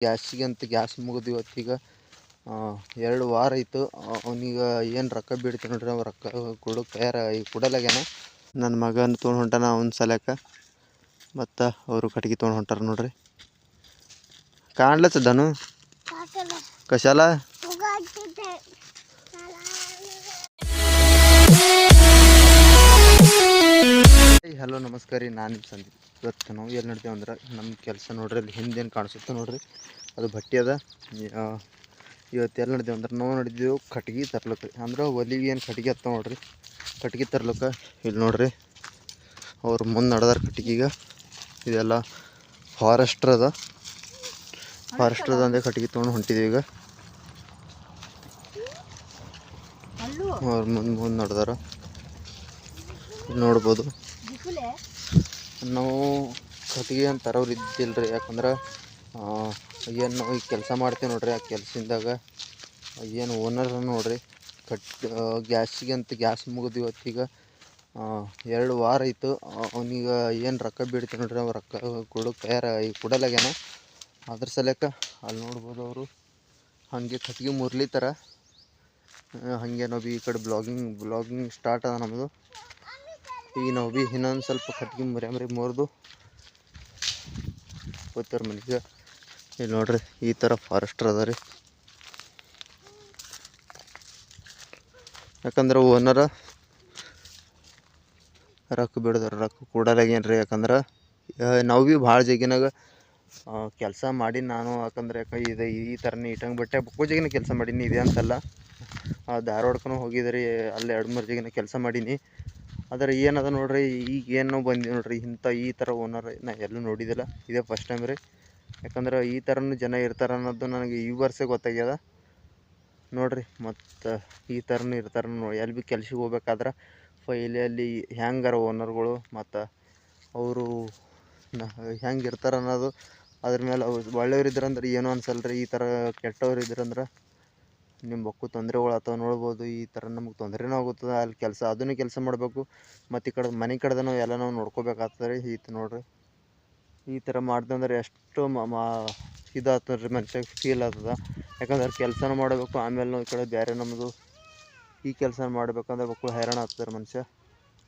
ಗ್ಯಾಸಿಗೆ ಅಂತ ಗ್ಯಾಸ್ ಮುಗಿದು ಇವತ್ತೀಗ ಎರಡು ವಾರ ಆಯಿತು. ಅವನಿಗೆ ಏನು ರೊಕ್ಕ ಬೀಳ್ತೀವಿ ನೋಡ್ರಿ ಅವ ರೊಕ್ಕ ಕೊಡೋಕೆ ತಯಾರ ಈಗ ಕೊಡಲಾಗ್ಯಾನ. ನನ್ನ ಮಗನ ತೊಗೊಂಡು ಹೊಂಟಾನ ಅವ್ನ ಸಲಕ ಮತ್ತು ಅವರು ಕಟ್ಗೆ ತೊಗೊಂಡು ಹೊಂಟಾರ ನೋಡ್ರಿ. ಕಾಣ್ಲತ್ತದನು ಕಶಾಲ? ಹಲೋ ನಮಸ್ಕಾರ ರೀ. ನಾನು ನಿಮ್ಮ ಸಂದೀಪ್. ಇವತ್ತು ನಾವು ಎಲ್ಲಿ ನೋಡ್ತೇವೆ ಅಂದ್ರೆ ನಮ್ಮ ಕೆಲಸ ನೋಡ್ರಿ ಅಲ್ಲಿ ಹಿಂದೇನು ಕಾಣಿಸುತ್ತೆ ನೋಡ್ರಿ. ಅದು ಬಟ್ಟೆ ಅದ. ಇವತ್ತು ಎಲ್ಲಿ ನಡ್ದೇವೆ ಅಂದ್ರೆ ನಾವು ನೋಡಿದ್ದೆವು ಕಟ್ಗೆ ರೀ. ಅಂದ್ರೆ ಒಲಿಗೆ ಏನು ಕಟ್ಗೆ ಹತ್ತ ನೋಡ್ರಿ. ಕಟ್ಗೆ ತರ್ಲಕ್ಕೆ ಇಲ್ಲಿ ನೋಡ್ರಿ. ಅವ್ರು ಮುಂದೆ ನಡೆದಾರ ಕಟ್ಗೆಗ ಇದೆಲ್ಲ ಫಾರೆಸ್ಟ್ರ್ ಅದ. ಫಾರೆಸ್ಟ್ರ್ ಅದ ಅಂದರೆ ಕಟ್ಗೆ ತೊಗೊಂಡು ಹೊಂಟಿದ್ದೀವಿ ಈಗ. ಅವ್ರು ಮುಂದೆ ಮುಂದೆ ನಡೆದಾರ. ನೋಡ್ಬೋದು. ನಾವು ಕಟ್ಟಿಗೆ ಅವ್ರು ಇದ್ದಿಲ್ಲ ರೀ ಯಾಕಂದ್ರೆ ಏನು ಈಗ ಕೆಲಸ ಮಾಡ್ತೀವಿ ನೋಡ್ರಿ ಆ ಕೆಲಸದಿಂದಾಗ ಏನು ಓನರ್ ನೋಡ್ರಿ, ಕಟ್ ಗ್ಯಾಸಿಗೆ ಅಂತ ಗ್ಯಾಸ್ ಮುಗಿದು ಇವತ್ತೀಗ ಎರಡು ವಾರ ಆಯಿತು ಅವನಿಗೆ ಏನು ರೊಕ್ಕ ಬೀಳ್ತೀವಿ ನೋಡ್ರಿ, ಅವ ರೊಕ್ಕ ಕೊಡೋಕೆ ತಯಾರ ಈಗ ಕೊಡಲಾಗ್ಯಾನ. ಅದ್ರ ಸಲಕ ಅಲ್ಲಿ ನೋಡ್ಬೋದು ಅವರು, ಹಾಗೆ ಕಟ್ಗೆ ಥರ ಹಾಗೆ ನಾವು ಈ ಕಡೆ ಬ್ಲಾಗಿಂಗ್ ಬ್ಲಾಗಿಂಗ್ ಸ್ಟಾರ್ಟ್ ಅದ ನಮ್ಮದು ಈಗ ನಾವು ಭೀ ಇನ್ನೊಂದು ಸ್ವಲ್ಪ ಕಟ್ಗೆ ಮರಿ ಮೋರ್ದು ಹೋಗ್ತಾರ ಮನೆಗೆ. ಇಲ್ಲಿ ನೋಡ್ರಿ, ಈ ಥರ ಫಾರೆಸ್ಟ್ರ್ ಅದ ರೀ. ಯಾಕಂದ್ರೆ ಓನರ ರೊಕ್ಕ ಬಿಡ್ದಾರ ರೊಕ್ಕ ಕೊಡಲಾಗೇನು ರೀ ಯಾಕಂದ್ರೆ ನಾವು ಭೀ ಭಾಳ ಜಗಿನಾಗ ಕೆಲಸ ಮಾಡಿ ನಾನು ಯಾಕಂದ್ರೆ ಯಾಕೆ ಇದು ಈ ಥರ ನೀಟಂಗೆ ಬಿಟ್ಟೆ ಬಕ್ಕೋ ಜಗಿನ ಕೆಲಸ ಮಾಡೀನಿ, ಇದೆ ಅಂತಲ್ಲ. ಹೋಗಿದ್ದೆ ರೀ, ಅಲ್ಲಿ ಎರಡು ಮೂರು ಜಗಿನ ಕೆಲಸ ಮಾಡೀನಿ. ಆದರೆ ಏನದ ನೋಡ್ರಿ, ಈಗ ಏನು ಬಂದಿದೆ ನೋಡ್ರಿ, ಇಂಥ ಈ ಥರ ಓನರ್ ನಾ ಎಲ್ಲೂ ನೋಡಿದ್ದಿಲ್ಲ ಇದೇ ಫಸ್ಟ್ ಟೈಮ್ ರೀ. ಯಾಕಂದ್ರೆ ಈ ಥರನೂ ಜನ ಇರ್ತಾರೆ ಅನ್ನೋದು ನನಗೆ ಈ ವರ್ಷ ಗೊತ್ತಾಗ್ಯದ. ನೋಡ್ರಿ, ಮತ್ತು ಈ ಥರನೂ ಇರ್ತಾರೆ ನೋಡಿ ಎಲ್ಲಿ ಬಿ ಕೆಲ್ಸಕ್ಕೆ ಹೋಗ್ಬೇಕಾದ್ರೆ ಫೈಲಲ್ಲಿ ಹೆಂಗಾರ ಓನರ್ಗಳು ಮತ್ತು ಅವರು ಹೆಂಗೆ ಇರ್ತಾರೆ ಅನ್ನೋದು ಅದ್ರ ಮೇಲೆ ಅವ್ರು ಒಳ್ಳೆಯವ್ರು ಇದ್ರಂದ್ರೆ ಏನೂ ಅನ್ಸಲ್ಲ ರೀ ಈ ಥರ ಕೆಟ್ಟವ್ರು ಇದ್ರಂದ್ರೆ ನಿಮ್ಮ ಬಕ್ಕು ತೊಂದರೆಗಳು ಆಗ್ತವೆ ನೋಡ್ಬೋದು, ಈ ಥರ ನಮಗೆ ತೊಂದರೆನೂ ಆಗುತ್ತದೆ, ಅಲ್ಲಿ ಕೆಲಸ ಅದನ್ನು ಕೆಲಸ ಮಾಡಬೇಕು ಮತ್ತು ಈ ಕಡೆ ಮನೆ ಕಡೆದೂ ಎಲ್ಲ ನಾವು ನೋಡ್ಕೋಬೇಕಾಗ್ತದೆ ರೀ, ಈತ ನೋಡಿರಿ. ಈ ಥರ ಮಾಡ್ದಂದ್ರೆ ಎಷ್ಟು ಮ ಇದಾಗ್ತದೆ ರೀ ಮನುಷ್ಯಾಗ ಫೀಲ್ ಆಗ್ತದೆ. ಯಾಕಂದ್ರೆ ಕೆಲಸನೂ ಮಾಡಬೇಕು, ಆಮೇಲೆ ನಾವು ಈ ಕಡೆ ಬೇರೆ ನಮ್ಮದು ಈ ಕೆಲಸ ಮಾಡ್ಬೇಕಂದ್ರೆ ಬಕ್ಕಳು ಹೈರಾಣ ಆಗ್ತದೆ ಮನುಷ್ಯ.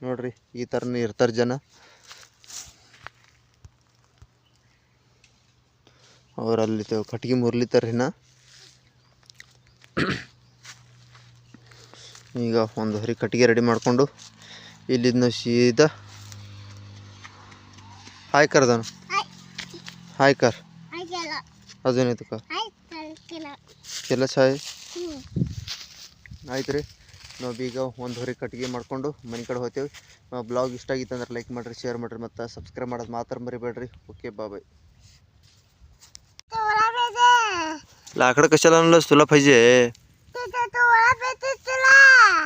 ನೋಡಿರಿ, ಈ ಥರನೂ ಇರ್ತಾರೆ ಜನ. ಅವರಲ್ಲಿ ಕಟ್ಗೆ ಮುರ್ಲಿತಾರೆ ಈಗ ಒಂದು ಹರಿ ಕಟ್ಟಿಗೆ ರೆಡಿ ಮಾಡಿಕೊಂಡು ಇಲ್ಲಿಂದ ಸೀದಾ ಹಾಯ್ ಕರ್ದಾನು ಹಾಯ್ ಕರ್ ಅದೇನಾಯ್ತು ಕರ್ ಕೆಲಸ ಹಾಯ್ ಆಯ್ತು ರೀ ನಾವು ಈಗ ಒಂದು ಹೊರಿ ಕಟ್ಟಿಗೆ ಮಾಡಿಕೊಂಡು ಮನೆ ಕಡೆ ಹೋಗ್ತೇವೆ ಬ್ಲಾಗ್ ಇಷ್ಟ ಆಗಿತ್ತು ಅಂದ್ರೆ ಲೈಕ್ ಮಾಡಿರಿ ಶೇರ್ ಮಾಡಿರಿ ಮತ್ತು ಸಬ್ಸ್ಕ್ರೈಬ್ ಮಾಡೋದು ಮಾತ್ರ ಮರಿಬೇಡ್ರಿ ಓಕೆ ಬಾಯ್ लाकड कशाला आणलंस तुला पाहिजे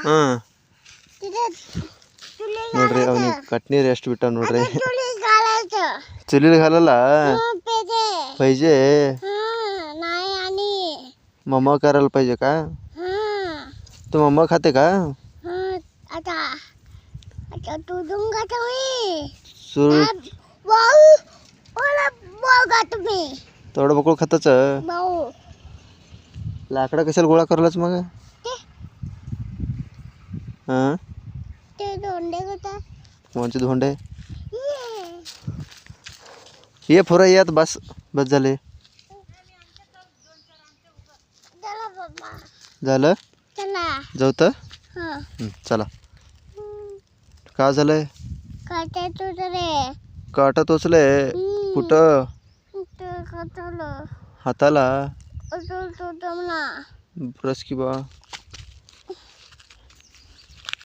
ಹಾಂ ನೋಡ್ರಿ ಅವ್ನಿಗೆ ಕಟ್ನೀರು ಎಷ್ಟು ಬಿಟ್ಟ ನೋಡ್ರಿ चुलीला घालायला पाहिजे मम्मा करायला पाहिजे का तू मम्मा खाते का आता आता तू दुंगा तुम्ही सुर भाऊ मला बघा तुम्ही तेवढं बकळ खाताच भाऊ लाकडं कशाला गोळा करलाच मग ते हां ते दोंडे होता कोणचे धोंडे ये फुरा यात बस बस झाले झालं चला जाऊ तर चला का झालंय काटा टोचले कुठं हाताला ब्रश की बा